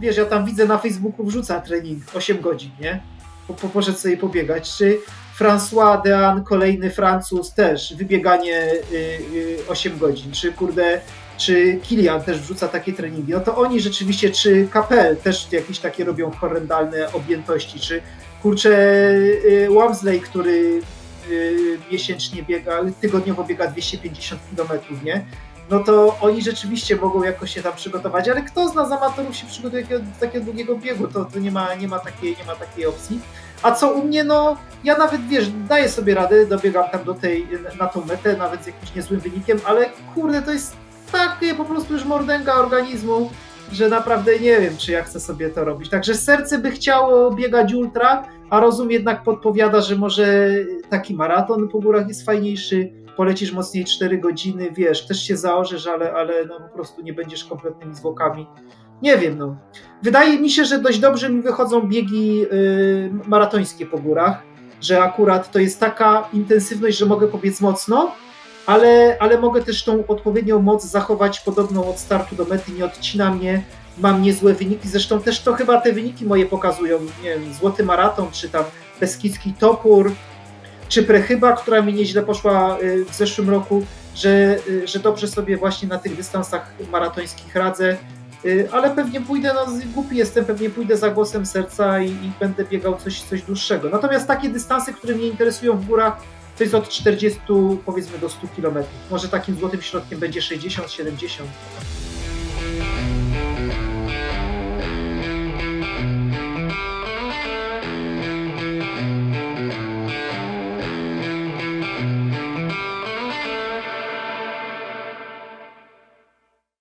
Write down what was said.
wiesz, ja tam widzę na Facebooku wrzuca trening 8 godzin, nie? Po, po, poszedł sobie pobiegać. Czy François Dean, kolejny Francuz, też wybieganie y, y, 8 godzin. Czy kurde, czy Kilian też wrzuca takie treningi. No to oni rzeczywiście, czy Kapel też jakieś takie robią horrendalne objętości, czy kurczę y, Wamsley, który y, miesięcznie biega, tygodniowo biega 250 km, nie? No to oni rzeczywiście mogą jakoś się tam przygotować, ale kto z nas amatorów się przygotuje do takiego długiego biegu, to, to nie, ma, nie, ma takiej, nie ma takiej opcji. A co u mnie, no ja nawet, wiesz, daję sobie radę, dobiegam tam do tej, na tą metę, nawet z jakimś niezłym wynikiem, ale kurde, to jest takie po prostu już mordęga organizmu, że naprawdę nie wiem, czy ja chcę sobie to robić. Także serce by chciało biegać ultra, a rozum jednak podpowiada, że może taki maraton po górach jest fajniejszy, polecisz mocniej 4 godziny, wiesz, też się zaorzesz, ale, ale no po prostu nie będziesz kompletnymi zwłokami. Nie wiem, no. Wydaje mi się, że dość dobrze mi wychodzą biegi y, maratońskie po górach, że akurat to jest taka intensywność, że mogę pobiec mocno, ale, ale mogę też tą odpowiednią moc zachować podobną od startu do mety, nie odcina mnie, mam niezłe wyniki, zresztą też to chyba te wyniki moje pokazują, nie wiem, Złoty Maraton, czy tam Beskidzki Topór, czy Prechyba, która mi nieźle poszła y, w zeszłym roku, że, y, że dobrze sobie właśnie na tych dystansach maratońskich radzę, Y, ale pewnie pójdę, no głupi jestem, pewnie pójdę za głosem serca i, i będę biegał coś, coś dłuższego. Natomiast takie dystanse, które mnie interesują w górach, to jest od 40 powiedzmy do 100 km. Może takim złotym środkiem będzie 60-70.